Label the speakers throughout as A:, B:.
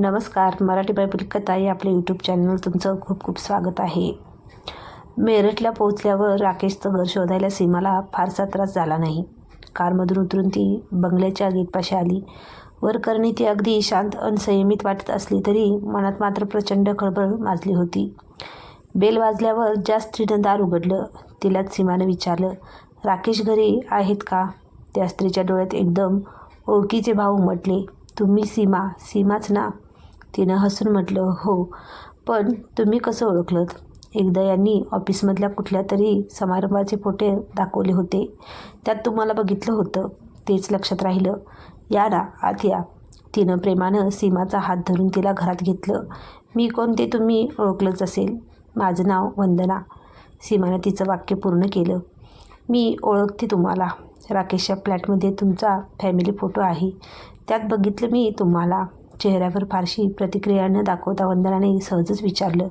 A: नमस्कार मराठी बायबल कथा या आपल्या यूट्यूब चॅनल तुमचं खूप खूप स्वागत आहे. मेरठला पोहोचल्यावर राकेशचं घर शोधायला सीमाला फारसा त्रास झाला नाही. कारमधून उतरून ती बंगल्याच्या गेटपाशी आली. वरकरणी ती अगदी शांत अनसंयमित वाटत असली तरी मनात मात्र प्रचंड खळबळ माजली होती. बेल वाजल्यावर ज्या स्त्रीनं दार उघडलं तिलाच सीमानं विचारलं राकेश घरी आहेत का? त्या स्त्रीच्या डोळ्यात एकदम ओळखीचे भाव उमटले. तुम्ही सीमा सीमाच ना. तिनं हसून म्हटलं हो पण तुम्ही कसं ओळखलं एकदा यांनी ऑफिसमधल्या कुठल्या तरी समारंभाचे फोटे दाखवले होते. त्यात तुम्हाला बघितलं होतं. तेच लक्षात राहिलं. या ना आत या. तिनं प्रेमानं सीमाचा हात धरून तिला घरात घेतलं. मी कोण ते तुम्ही ओळखलंच असेल? माझं नाव वंदना. सीमानं तिचं वाक्य पूर्ण केलं. मी ओळखते तुम्हाला. राकेशच्या फ्लॅटमध्ये तुमचा फॅमिली फोटो आहे. त्यात बघितलं मी तुम्हाला. चेहऱ्यावर फारशी प्रतिक्रिया न दाखवता वंदनाने सहजच विचारलं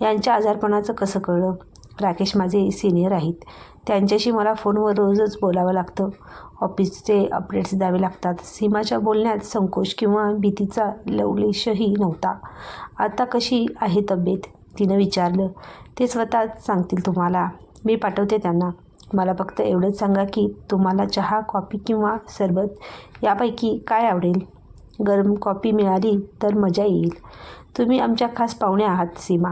A: यांच्या आजारपणाचं कसं कळलं? राकेश माझे सिनियर आहेत. त्यांच्याशी मला फोनवर रोजच बोलावं लागतं. ऑफिसचे अपडेट्स द्यावे लागतात. सीमाच्या बोलण्यात संकोच किंवा भीतीचा लवलेशही नव्हता. आता कशी आहे तब्येत? तिनं विचारलं. ते स्वतःच सांगतील तुम्हाला. मी पाठवते त्यांना. मला फक्त एवढंच सांगा की तुम्हाला चहा कॉफी किंवा सरबत यापैकी काय आवडेल? गरम कॉफी मिळाली तर मजा येईल. तुम्ही आमच्या खास पाहुणे आहात सीमा.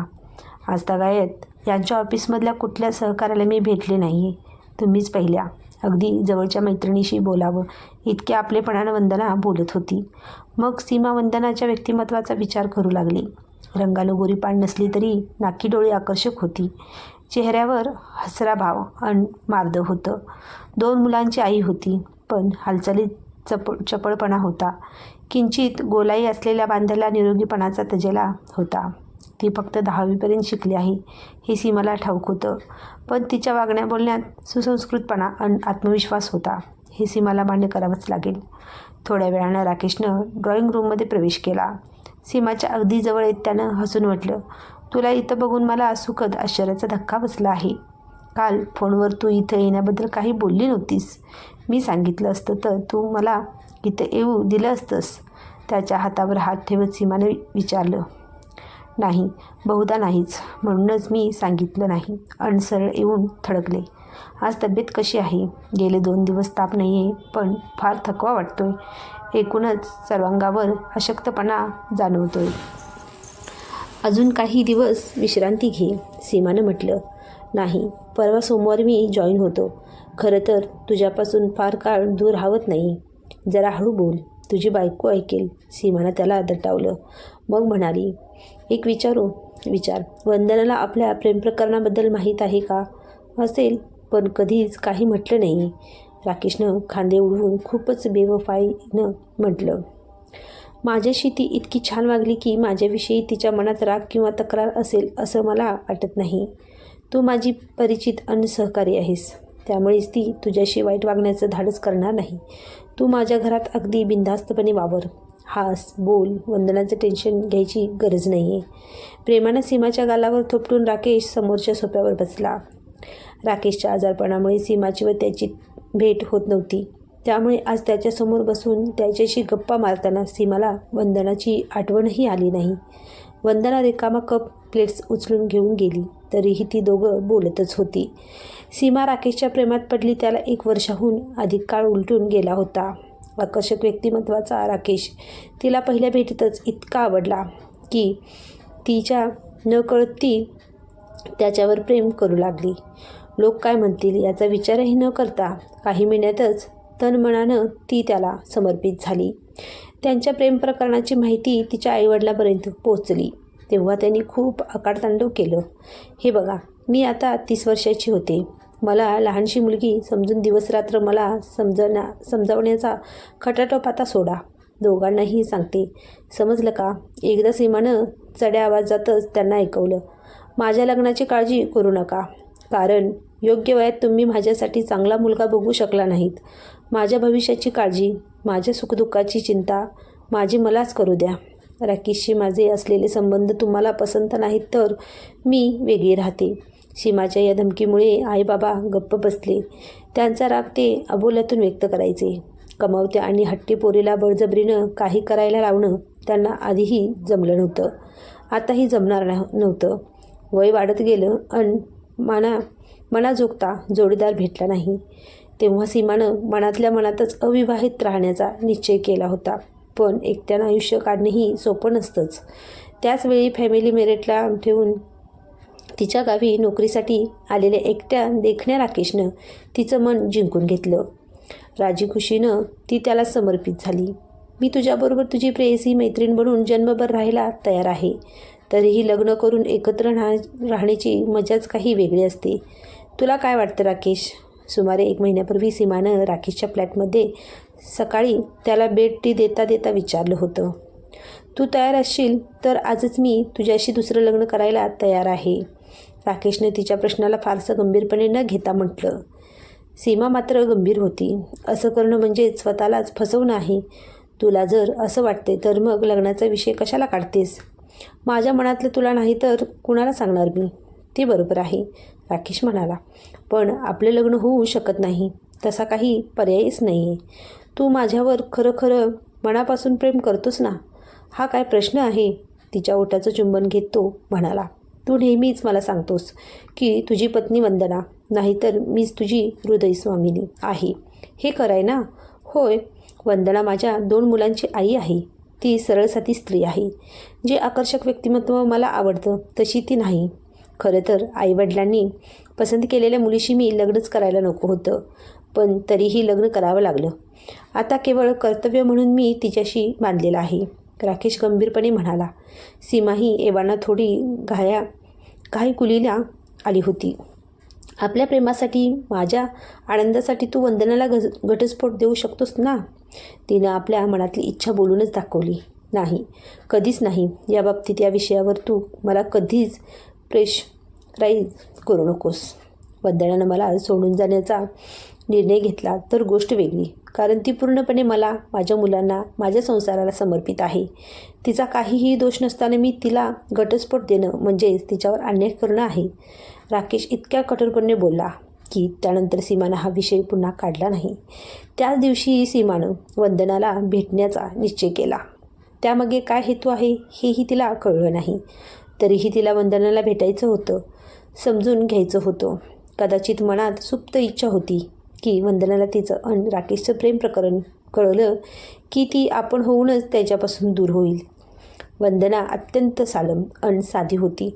A: आज तगायत यांच्या ऑफिसमधल्या कुठल्या सहकार्याला मी भेटले नाही आहे तुम्हीच पहिल्या. अगदी जवळच्या मैत्रिणीशी बोलावं. इतक्या आपलेपणानं वंदना बोलत होती. मग सीमा वंदनाच्या व्यक्तिमत्वाचा विचार करू लागली. रंगानं गोरीपान नसली तरी नाकी डोळी आकर्षक होती. चेहऱ्यावर हसरा भाव अन मार्द होतं. दोन मुलांची आई होती पण हालचालीत चप चपळपणा होता. किंचित गोलाई असलेल्या बांध्याला निरोगीपणाचा तजेला होता. ती फक्त दहावीपर्यंत शिकली आहे हे सीमाला ठाऊक होतं. पण तिच्या वागण्या बोलण्यात सुसंस्कृतपणा आणि आत्मविश्वास होता. हे सीमाला मान्य करावंच लागेल. थोड्या वेळानं राकेशनं ड्रॉइंग रूममध्ये प्रवेश केला. सीमाच्या अगदी जवळ येत त्यानं हसून म्हटलं तुला इथं बघून मला सुखद आश्चर्याचा धक्का बसला आहे. काल फोनवर तू इथं येण्याबद्दल काही बोलली नव्हतीस. मी सांगितलं असतं तर तू मला इथं येऊ दिलं असतंस. त्याच्या हातावर हात ठेवत सीमाने विचारलं नाही बहुधा नाहीच. म्हणूनच मी सांगितलं नाही. अणसरळ येऊन थडकले. आज तब्येत कशी आहे? गेले दोन दिवस ताप नाही आहे पण फार थकवा वाटतोय. एकूणच सर्वांगावर अशक्तपणा जाणवतोय. अजून काही दिवस विश्रांती घे सीमानं म्हटलं. नाही परवा सोमवारी मी जॉईन होतो. खरं तर तुझ्यापासून फार काळ दूर राहत नाही. जरा हळू बोल. तुझी बायको ऐकेल. सीमानं त्याला दटावलं मग म्हणाली एक विचारू? विचार. वंदनाला आपल्या प्रेमप्रकरणाबद्दल माहीत आहे का? असेल पण कधीच काही म्हटलं नाही. राकेशनं खांदे उडवून खूपच बेवफाईनं म्हटलं माझ्याशी ती इतकी छान वागली की माझ्याविषयी तिच्या मनात राग किंवा तक्रार असेल असं मला वाटत नाही. तू माझी परिचित आणि सहकारी आहेस. त्यामुळेच ती तुझ्याशी वाईट वागण्याचं धाडस करणार नाही. तू माझ्या घरात अगदी बिनधास्तपणे वावर. हास बोल वंदनाचं टेन्शन घ्यायची गरज नाही आहे प्रेमानं सीमाच्या गालावर थोपटून राकेश समोरच्या सोप्यावर बसला. राकेशच्या आजारपणामुळे सीमाची व त्याची भेट होत नव्हती. त्यामुळे आज त्याच्यासमोर बसून त्याच्याशी गप्पा मारताना सीमाला वंदनाची आठवणही आली नाही. वंदना रिकामा कप प्लेट्स उचलून घेऊन गेली. तरीही ती दोघं बोलतच होती. सीमा राकेशच्या प्रेमात पडली त्याला एक वर्षाहून अधिक काळ उलटून गेला होता. आकर्षक व्यक्तिमत्वाचा राकेश तिला पहिल्या भेटीतच इतका आवडला की तिच्या नकळत ती त्याच्यावर प्रेम करू लागली. लोक काय म्हणतील याचा विचारही न करता काही महिन्यातच तनमनानं ती त्याला समर्पित झाली. त्यांच्या प्रेम प्रकरणाची माहिती तिच्या आईवडिलापर्यंत पोचली तेव्हा त्यांनी खूप आकाडतांडव केलं. हे बघा मी आता तीस वर्षाची होते. मला लहानशी मुलगी समजून दिवसरात्र मला समजण्या समजावण्याचा खटाटोप आता सोडा. दोघांनाही सांगते. समजलं का? एकदा सीमानं चढ्या आवाजातच त्यांना ऐकवलं. माझ्या लग्नाची काळजी करू नका. कारण योग्य वयात तुम्ही माझ्यासाठी चांगला मुलगा बघू शकला नाहीत. माझ्या भविष्याची काळजी माझ्या सुखदुःखाची चिंता माझी मलाच करू द्या. राकेशशी माझे असलेले संबंध तुम्हाला पसंत नाहीत तर मी वेगळी राहते. सीमाच्या या धमकीमुळे आईबाबा गप्प बसले. त्यांचा राग ते अबोल्यातून व्यक्त करायचे. कमावत्या आणि हट्टी पोरीला बळजबरीनं काही करायला लावणं त्यांना आधीही जमलं नव्हतं. आताही जमणार नव्ह- नव्हतं. वय वाढत गेलं अन मना मनाजोगता जोडीदार भेटला नाही. तेव्हा सीमानं मनातल्या मनातच अविवाहित राहण्याचा निश्चय केला होता. पण एकट्यानं आयुष्य काढणंही सोपं नसतंच. त्याचवेळी फॅमिली मेरिटला ठेवून तिच्या गावी नोकरीसाठी आलेल्या एकट्या देखण्या राकेशनं तिचं मन जिंकून घेतलं. राजीखुशीनं ती त्याला समर्पित झाली. मी तुझ्याबरोबर तुझी प्रेयसी मैत्रीण बनून जन्मभर राहायला तयार आहे. तरीही लग्न करून एकत्र राह राहण्याची मजाच काही वेगळी असते. तुला काय वाटतं राकेश? सुमारे एक महिन्यापूर्वी सीमानं राकेशच्या फ्लॅटमध्ये सकाळी त्याला बेटी देता देता विचारलं होतं. तू तयार असशील तर आजच मी तुझ्याशी दुसरं लग्न करायला तयार आहे. राकेशने तिच्या प्रश्नाला फारसं गंभीरपणे न घेता म्हटलं. सीमा मात्र गंभीर होती. असं करणं म्हणजे स्वतःलाच फसवणं आहे तुला जर असं वाटते तर मग लग्नाचा विषय कशाला काढतेस? माझ्या मनातलं तुला नाही तर कुणाला सांगणार मी? ते बरोबर आहे राकेश म्हणाला. पण आपलं लग्न होऊ शकत नाही. तसा काही पर्यायच नाही आहे तू माझ्यावर खरं खरं मनापासून प्रेम करतोस ना? हा काय प्रश्न आहे? तिच्या ओठाचं चुंबन घेत तो म्हणाला. तू नेहमीच मला सांगतोस की तुझी पत्नी वंदना नाहीतर मीच तुझी हृदयस्वामिनी आहे. हे खरं आहे ना? होय वंदना माझ्या दोन मुलांची आई आहे. ती सरळसाती स्त्री आहे. जे आकर्षक व्यक्तिमत्व मला आवडतं तशी ती नाही. खरं तर आईवडिलांनी पसंत केलेल्या मुलीशी मी लग्नच करायला नको होतं पण तरीही लग्न करावं लागलं. आता केवळ कर्तव्य म्हणून मी तिच्याशी बांधलेलं आहे. राकेश गंभीरपणे म्हणाला सीमाही एवाना थोडी घाया घाई कुलीला आली होती. आपल्या प्रेमासाठी माझ्या आनंदासाठी तू वंदनाला घ घटस्फोट देऊ शकतोस ना? तिनं आपल्या मनातली इच्छा बोलूनच दाखवली. नाही कधीच नाही. या बाबतीत या विषयावर तू मला कधीच प्रेशराईज करू नकोस. वंदनानं मला सोडून जाण्याचा निर्णय घेतला तर गोष्ट वेगळी. कारण ती पूर्णपणे मला माझ्या मुलांना माझ्या संसाराला समर्पित आहे. तिचा काहीही दोष नसताना मी तिला घटस्फोट देणं म्हणजेच तिच्यावर अन्याय करणं आहे. राकेश इतक्या कठोरपणे बोलला की त्यानंतर सीमानं हा विषय पुन्हा काढला नाही. त्याच दिवशी सीमानं वंदनाला भेटण्याचा निश्चय केला. त्यामागे काय हेतू आहे हेही तिला कळलं नाही. तरीही तिला वंदनाला भेटायचं होतं समजून घ्यायचं होतं. कदाचित मनात सुप्त इच्छा होती. की वंदनाला तिचं आणि राकेशचं प्रेम प्रकरण कळलं की ती आपण होऊनच त्याच्यापासून दूर होईल. वंदना अत्यंत सालम अन साधी होती.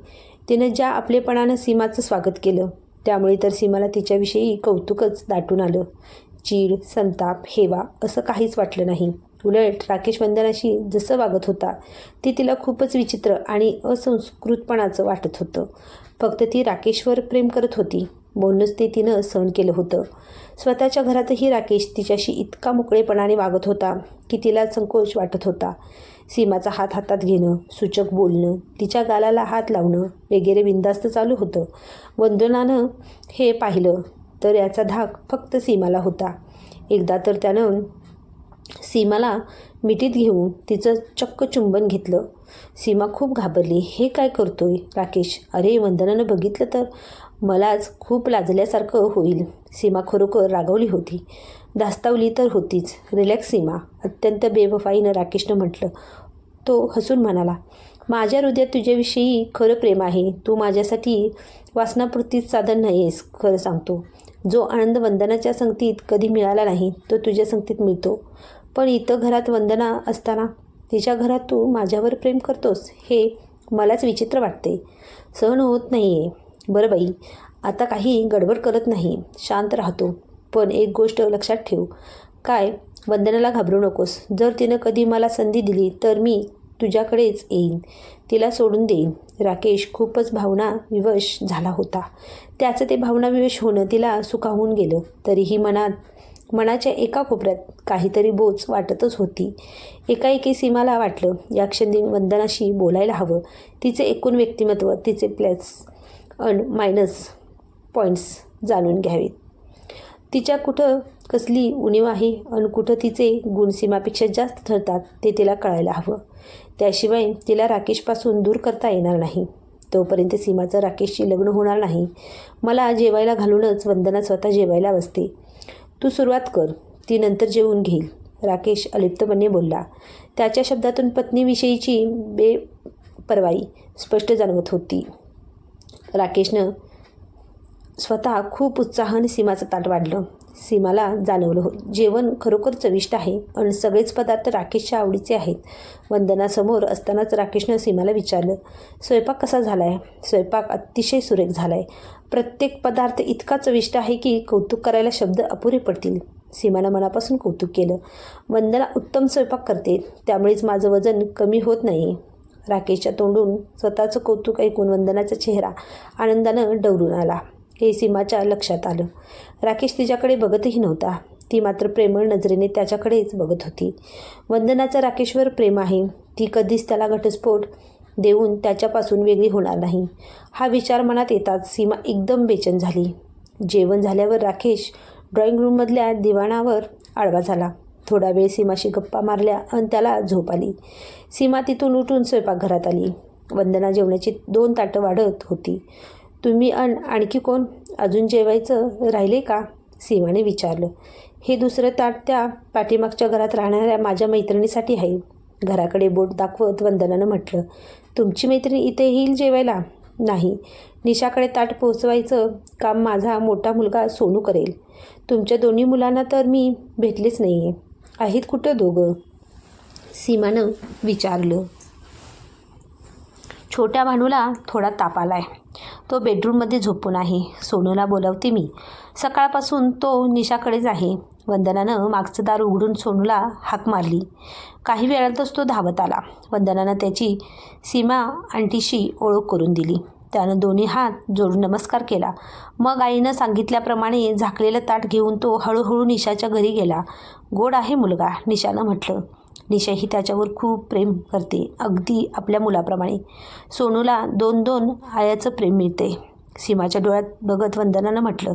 A: तिनं ज्या आपलेपणानं सीमाचं स्वागत केलं त्यामुळे तर सीमाला तिच्याविषयी कौतुकच दाटून आलं. चीड संताप हेवा असं काहीच वाटलं नाही. उलट राकेश वंदनाशी जसं वागत होता ते तिला खूपच विचित्र आणि असंस्कृतपणाचं वाटत होतं. फक्त ती राकेशवर प्रेम करत होती. म्हणूनच ते तिनं सहन केलं होतं. स्वतःच्या घरातही राकेश तिच्याशी इतका मोकळेपणाने वागत होता की तिला संकोच वाटत होता. सीमाचा हात हातात घेणं सूचक बोलणं तिच्या गालाला हात लावणं वगैरे बिंदास्त चालू होतं. वंदनानं हे पाहिलं तर याचा धाक फक्त सीमाला होता. एकदा तर त्यानं सीमाला मिठीत घेऊन तिचं चक्क चुंबन घेतलं. सीमा खूप घाबरली. हे काय करतोय राकेश? अरे वंदनानं बघितलं तर मलाच खूप लाजल्यासारखं होईल. सीमा खरोखर रागवली होती. धास्तावली तर होतीच. रिलॅक्स सीमा. अत्यंत बेवफाईनं राकेशनं म्हटलं. तो हसून म्हणाला माझ्या हृदयात तुझ्याविषयी खरं प्रेम आहे. तू माझ्यासाठी वासनापुरतीच साधन नाही आहेस खरं सांगतो. जो आनंद वंदनाच्या संगतीत कधी मिळाला नाही तो तुझ्या संगतीत मिळतो. पण इथं घरात वंदना असताना तिच्या घरात तू माझ्यावर प्रेम करतोस हे मलाच विचित्र वाटते. सहन होत नाही आहे बरं बाई आता काही गडबड करत नाही शांत राहतो. पण एक गोष्ट लक्षात ठेव. काय वंदनाला घाबरू नकोस. जर तिनं कधी मला संधी दिली तर मी तुझ्याकडेच येईन. तिला सोडून देईन राकेश खूपच भावनाविवश झाला होता. त्याचं ते भावनाविवश होणं तिला सुखावून गेलं. तरीही मनात मनाच्या एका कोपऱ्यात काहीतरी बोच वाटतच होती. एकाएकी सीमाला वाटलं या क्षणी वंदनाशी बोलायला हवं. तिचे एकूण व्यक्तिमत्व तिचे प्लस अन मायनस पॉईंट्स जाणून घ्यावेत. तिच्या कुठं कसली उणीव आहे आणि कुठं तिचे गुण सीमापेक्षा जास्त ठरतात ते तिला कळायला हवं. त्याशिवाय तिला राकेशपासून दूर करता येणार नाही. तोपर्यंत सीमाचं राकेशशी लग्न होणार नाही. मला जेवायला घालूनच वंदना स्वतः जेवायला बसते. तू सुरुवात कर. ती नंतर जेवून घेईल. राकेश अलिप्तपणे बोलला. त्याच्या शब्दातून पत्नीविषयीची बेपरवाई स्पष्ट जाणवत होती. राकेशनं स्वतः खूप उत्साहाने सीमाचं ताट वाढलं. सीमाला जाणवलं हो जेवण खरोखर चविष्ट आहे आणि सगळेच पदार्थ राकेशच्या आवडीचे आहेत. वंदनासमोर असतानाच राकेशनं सीमाला विचारलं स्वयंपाक कसा झाला आहे स्वयंपाक अतिशय सुरेख झाला आहे प्रत्येक पदार्थ इतका चविष्ट आहे की कौतुक करायला शब्द अपुरे पडतील. सीमानं मनापासून कौतुक केलं. वंदना उत्तम स्वयंपाक करते त्यामुळेच माझं वजन कमी होत नाही राकेशच्या तोंडून स्वतःचं कौतुक ऐकून वंदनाचा चेहरा आनंदानं डवरून आला. हे सीमाच्या लक्षात आलं. राकेश तिच्याकडे बघतही नव्हता. ती मात्र प्रेमळ नजरेने त्याच्याकडेच बघत होती. वंदनाचा राकेशवर प्रेम आहे. ती कधीच त्याला घटस्फोट देऊन त्याच्यापासून वेगळी होणार नाही. हा विचार मनात येताच सीमा एकदम बेचैन झाली. जेवण झाल्यावर राकेश ड्रॉइंग रूममधल्या दिवाणावर आडवा झाला. थोडा वेळ सीमाशी गप्पा मारल्या आणि त्याला झोप आली. सीमा तिथून उठून स्वयंपाकघरात आली. वंदना जेवणाची दोन ताटं वाढत होती. तुम्ही अन आणखी कोण? अजून जेवायचं राहिले का? सीमाने विचारलं. हे दुसरं ताट त्या पाठीमागच्या घरात राहणाऱ्या माझ्या मैत्रिणीसाठी आहे. घराकडे बोट दाखवत वंदनानं म्हटलं तुमची मैत्रीण इथे येईल जेवायला? नाही. निशाकडे ताट पोचवायचं काम माझा मोठा मुलगा सोनू करेल. तुमच्या दोन्ही मुलांना तर मी भेटलेच नाही आहे आहेत कुठं दोघं? सीमानं विचारलं. छोट्या भानूला थोडा ताप आला आहे तो बेडरूममध्ये झोपून आहे. सोनूला बोलावते मी. सकाळपासून तो निशाकडेच आहे. वंदनानं मागचं दार उघडून सोनूला हाक मारली. काही वेळातच तो धावत आला. वंदनानं त्याची सीमा आंटीशी ओळख करून दिली. त्यानं दोन्ही हात जोडून नमस्कार केला. मग आईनं सांगितल्याप्रमाणे झाकलेलं ताट घेऊन तो हळूहळू निशाच्या घरी गेला. गोड आहे मुलगा निशानं म्हटलं. निशा ही त्याच्यावर खूप प्रेम करते अगदी आपल्या मुलाप्रमाणे. सोनूला दोन दोन आयाचं प्रेम मिळते. सीमाच्या डोळ्यात बघत वंदनानं म्हटलं.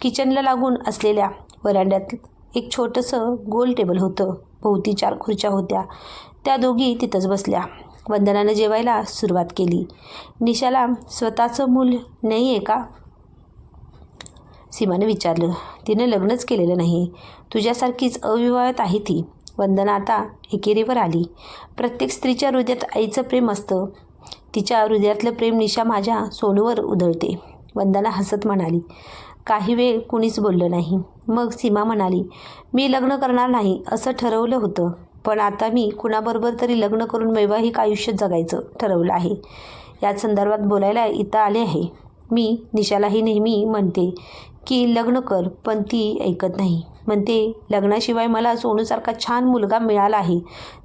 A: किचनला लागून असलेल्या वरांड्यात एक छोटंसं गोल टेबल होतं. भोवती चार खुर्च्या होत्या. त्या दोघी तिथंच बसल्या. वंदनानं जेवायला सुरुवात केली. निशाला स्वतःचं मूल नाही आहे का? सीमाने विचारलं. तिनं लग्नच केलेलं नाही. तुझ्यासारखीच अविवाहित आहे ती. वंदना आता एकेरीवर आली. प्रत्येक स्त्रीच्या हृदयात आईचं प्रेम असतं. तिच्या हृदयातलं प्रेम निशा माझ्या सोनूवर उधळते. वंदना हसत म्हणाली. काही वेळ कुणीच बोललं नाही. मग सीमा म्हणाली मी लग्न करणार नाही असं ठरवलं होतं. पण आता मी कुणाबरोबर तरी लग्न करून वैवाहिक आयुष्य जगायचं ठरवलं आहे. या संदर्भात बोलायला इथं आले आहे. मी निशालाही नेहमी म्हणते की लग्न कर पण ती ऐकत नाही. म्हणते लग्नाशिवाय मला सोनूसारखा छान मुलगा मिळाला आहे.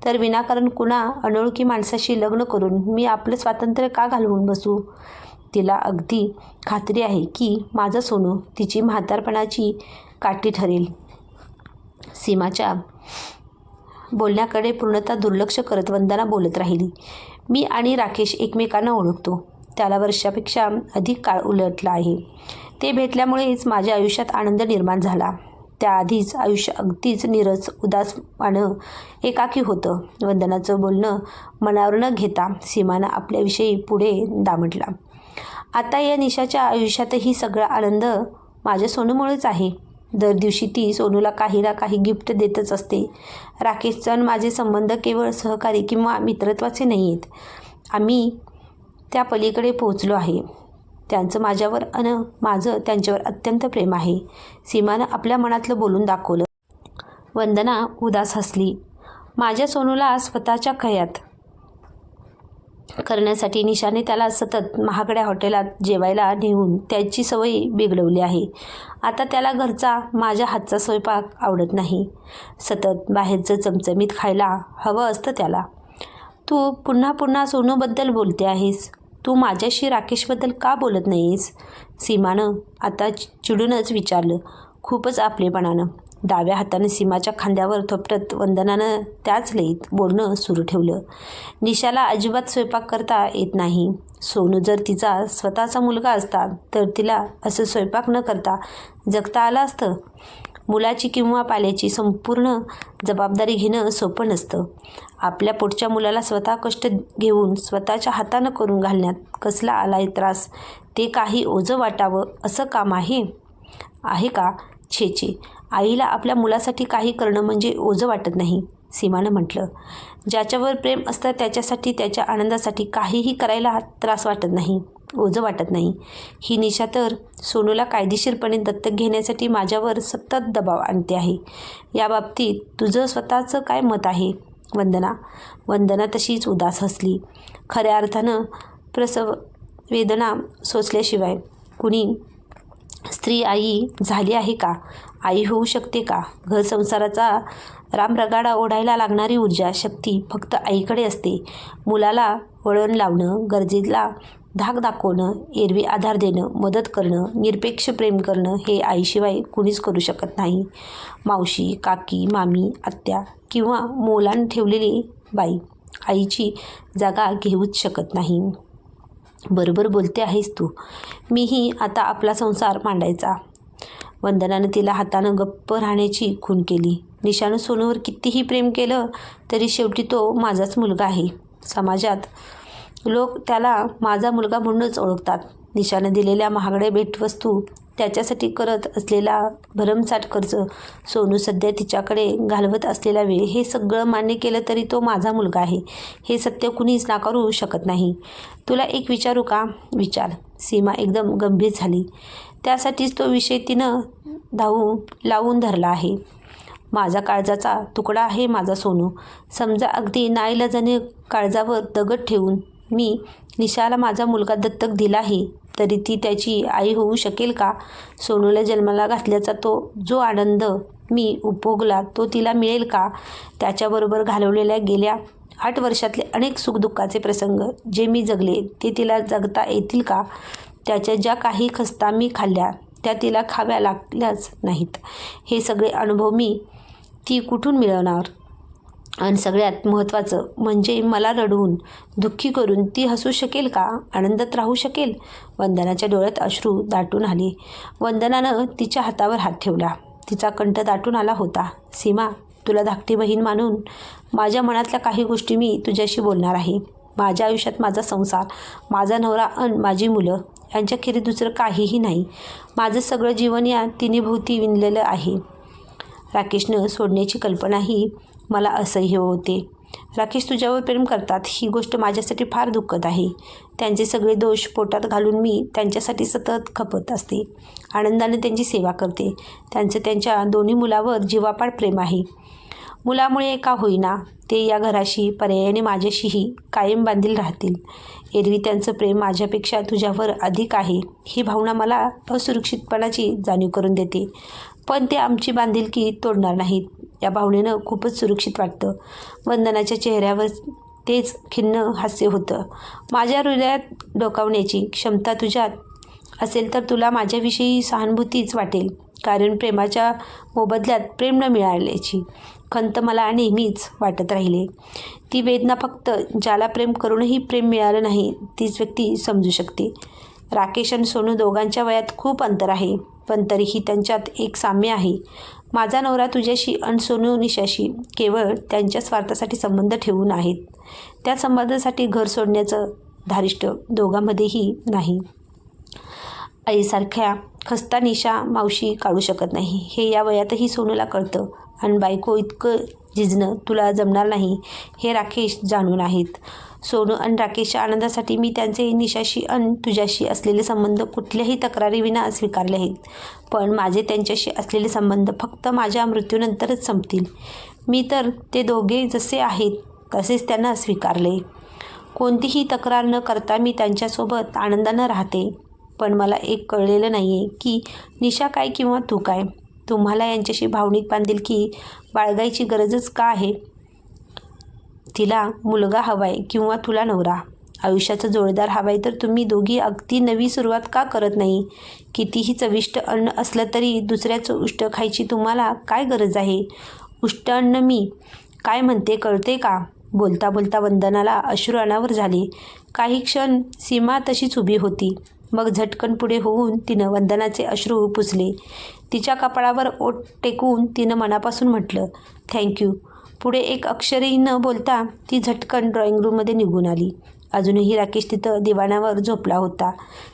A: तर विनाकारण कुणा अनोळखी माणसाशी लग्न करून मी आपलं स्वातंत्र्य का घालवून बसू? तिला अगदी खात्री आहे की माझं सोनू तिची म्हातारपणाची काठी ठरेल. सीमाच्या बोलण्याकडे पूर्णतः दुर्लक्ष करत वंदना बोलत राहिली. मी आणि राकेश एकमेकांना ओळखतो. त्याला वर्षापेक्षा अधिक काळ उलटला आहे. ते भेटल्यामुळेच माझ्या आयुष्यात आनंद निर्माण झाला. त्याआधीच आयुष्य अगदीच निरस उदासवाणं एकाकी होतं. वंदनाचं बोलणं मनावर न घेता सीमानं आपल्याविषयी पुढे दामटला. आता या निशाच्या आयुष्यातही सगळा आनंद माझ्या सोनूमुळेच आहे. दर दिवशी ती सोनूला काही ना काही गिफ्ट देतच असते. राकेशचा आणि माझे संबंध केवळ सहकारी किंवा मित्रत्वाचे नाही आहेत आम्ही त्या पलीकडे पोहोचलो आहे. त्यांचं माझ्यावर अन माझं त्यांच्यावर अत्यंत प्रेम आहे. सीमानं आपल्या मनातलं बोलून दाखवलं. वंदना उदास हसली. माझ्या सोनूला स्वतःच्या खयात करण्यासाठी निशाने त्याला सतत महागड्या हॉटेलात जेवायला नेऊन त्याची सवय बिघडवली आहे. आता त्याला घरचा माझ्या हातचा स्वयंपाक आवडत नाही. सतत बाहेरचं चमचमीत खायला हवं असतं त्याला. तू पुन्हा पुन्हा सोनूबद्दल बोलते आहेस. तू माझ्याशी राकेशबद्दल का बोलत नाहीस? सीमानं आता चिडूनच विचारलं खूपच आपलेपणानं. डाव्या हातानं सीमाच्या खांद्यावर थोपटत वंदनानं त्याच लईत बोलणं सुरू ठेवलं. निशाला अजिबात स्वयंपाक करता येत नाही. सोनू जर तिचा स्वतःचा मुलगा असता तर तिला असं स्वयंपाक न करता जगता आलं असतं. मुलाची किंवा पाल्याची संपूर्ण जबाबदारी घेणं सोपं नसतं. आपल्या पोटच्या मुलाला स्वतः कष्ट घेऊन स्वतःच्या हातानं करून घालण्यात कसला आलाय त्रास? ते काही ओझं वाटावं असं काम आहे? आहे का? छे छे. आईला आपल्या मुलासाठी काही करणं म्हणजे ओझं वाटत नाही सीमानं म्हटलं. ज्याच्यावर प्रेम असतं त्याच्यासाठी त्याच्या आनंदासाठी काहीही करायला त्रास वाटत नाही ओझं वाटत नाही. ही निशा तर सोनूला कायदेशीरपणे दत्तक घेण्यासाठी माझ्यावर सतत दबाव आणते आहे. याबाबतीत तुझं स्वतःचं काय मत आहे? वंदना. वंदना तशीच उदास हसली. खऱ्या अर्थानं प्रसव वेदना सोचल्याशिवाय कुणी स्त्री आई झाली आहे का? आई होऊ शकते का? घर संसाराचा रामरगाडा ओढायला लागणारी ऊर्जा शक्ती फक्त आईकडे असते. मुलाला वळण लावणं गरजेला धाक दाखवणं एरवी आधार देणं मदत करणं निरपेक्ष प्रेम करणं हे आईशिवाय कुणीच करू शकत नाही. मावशी काकी मामी आत्या किंवा मोलान ठेवलेली बाई आईची जागा घेऊच शकत नाही. बरोबर बोलते आहेस तू. मीही आता आपला संसार मांडायचा. वंदनानं तिला हातानं गप्प राहण्याची खून केली. निशानं सोनूवर कितीही प्रेम केलं तरी शेवटी तो माझाच मुलगा आहे. समाजात लोक त्याला माझा मुलगा म्हणूनच ओळखतात. निशानं दिलेल्या महागड्या भेटवस्तू त्याच्यासाठी करत असलेला भरमसाठ खर्च सोनू सध्या तिच्याकडे घालवत असलेला वेळ हे सगळं मान्य केलं तरी तो माझा मुलगा आहे. हे सत्य कुणीच नाकारू शकत नाही. तुला एक विचारू का? विचार. सीमा एकदम गंभीर झाली. त्यासाठीच तो विषय तिनं धावून लावून धरला आहे. माझा काळजाचा तुकडा आहे माझा सोनू. समजा अगदी नाईलाजाने काळजावर दगड ठेवून मी निशाला माझा मुलगा दत्तक दिलाही तरी ती त्याची आई होऊ शकेल का? सोनूला जन्माला घातल्याचा तो जो आनंद मी उपभोगला तो तिला मिळेल का? त्याच्याबरोबर घालवलेल्या गेल्या आठ वर्षातले अनेक सुखदुःखाचे प्रसंग जे मी जगले ते तिला जगता येतील का? त्याच्या ज्या काही खस्ता मी खाल्ल्या त्या तिला खाव्या लागल्याच नाहीत. हे सगळे अनुभव मी ती कुठून मिळवणार? आणि सगळ्यात महत्त्वाचं म्हणजे मला रडवून दुःखी करून ती हसू शकेल का? आनंदात राहू शकेल? वंदनाच्या डोळ्यात अश्रू दाटून आले. वंदनानं तिच्या हातावर हात ठेवला. तिचा कंठ दाटून आला होता. सीमा तुला धाकटी बहीण मानून माझ्या मनातल्या काही गोष्टी मी तुझ्याशी बोलणार आहे. माझ्या आयुष्यात माझा संसार माझा नवरा अन माझी मुलं यांच्याखेरीज दुसरं काहीही नाही. माझं सगळं जीवन या तिन्ही भोवती विणलेलं आहे. राकेशनं सोडण्याची कल्पनाही मला असह्य होते. राकेश तुझ्यावर प्रेम करतात ही गोष्ट माझ्यासाठी फार दुःखद आहे. त्यांचे सगळे दोष पोटात घालून मी त्यांच्यासाठी सतत खपत असते. आनंदाने त्यांची सेवा करते. त्यांचं त्यांच्या दोन्ही मुलावर जीवापाड प्रेम आहे. मुलामुळे का होईना ते या घराशी पर्यायाने माझ्याशीही कायम बांधील राहतील. एरवी त्यांचं प्रेम माझ्यापेक्षा तुझ्यावर अधिक आहे ही भावना मला असुरक्षितपणाची जाणीव करून देते. पण ते आमची बांधिलकी तोडणार नाहीत. या भावनेनं खूपच सुरक्षित वाटतं. वंदनाच्या चेहऱ्यावर तेच खिन्न हास्य होतं. माझ्या हृदयात डोकावण्याची क्षमता तुझ्यात असेल तर तुला माझ्याविषयी सहानुभूतीच वाटेल कारण प्रेमाच्या मोबदल्यात प्रेम न मिळाल्याची खंत मला नेहमीच वाटत राहिले. ती वेदना फक्त ज्याला प्रेम करूनही प्रेम मिळालं नाही तीच व्यक्ती समजू शकते. राकेश आणि सोनू दोघांच्या वयात खूप अंतर आहे पण तरीही त्यांच्यात एक साम्य आहे. माझा नवरा तुझ्याशी आणि सोनू निशाशी केवळ त्यांच्या स्वार्थासाठी संबंध ठेवून आहेत. त्या संबंधासाठी घर सोडण्याचं धारिष्ट दोघांमध्येही नाही. आईसारख्या खस्ता निशा मावशी काढू शकत नाही. हे या वयातही सोनूला कळतं. आणि बायको इतकं झिजणं तुला जमणार नाही हे राकेश जाणून आहेत. सोनू आणि राकेशच्या आनंदासाठी मी त्यांचे निशाशी आणि तुझ्याशी असलेले संबंध कुठल्याही तक्रारीविना स्वीकारले आहेत. पण माझे त्यांच्याशी असलेले संबंध फक्त माझ्या मृत्यूनंतरच संपतील. मी तर ते दोघे जसे आहेत तसेच त्यांना स्वीकारले. कोणतीही तक्रार न करता मी त्यांच्यासोबत आनंदानं राहते. पण मला एक कळलेलं नाही आहे की निशा काय किंवा तू काय. तुम्हाला यांच्याशी भावनिक बांधिलकी बाळगायची गरजच का आहे? तिला मुलगा हवाय किंवा तुला नवरा? आयुष्याचा जोडदार हवाय तर तुम्ही दोघी अगदी नवी सुरुवात का करत नाही? कितीही चविष्ट अन्न असलं तरी दुसऱ्याचं उष्ट खायची तुम्हाला काय गरज आहे? उष्ट अन्न मी काय म्हणते कळते का? बोलता बोलता वंदनाला अश्रू अनावर झाले. काही क्षण सीमा तशीच उभी होती. मग झटकन पुढे होऊन तिनं वंदनाचे अश्रू पुसले. तिच्या कपाळावर ओट टेकून तिनं मनापासून म्हटलं थँक्यू पुढे एक अक्षरही न बोलता ती झटकन ड्रॉइंग रूममध्ये निघून आली. अजूनही राकेश तिथं दिवाणावर झोपला होता.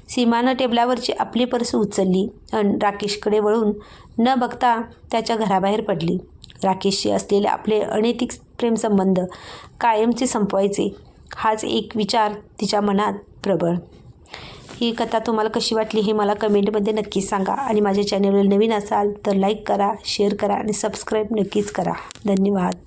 A: सीमानं टेबलावरची आपली पर्स उचलली आणि राकेशकडे वळून न बघता त्याच्या घराबाहेर पडली. राकेशशी असलेले आपले अनैतिक प्रेमसंबंध कायमचे संपवायचे. हाच एक विचार तिच्या मनात प्रबळ ही कथा तुम्हाला कशी वाटली हे मला कमेंटमध्ये नक्कीच सांगा. आणि माझ्या चॅनलवर नवीन असाल तर लाईक करा शेअर करा आणि सबस्क्राईब नक्कीच करा. धन्यवाद.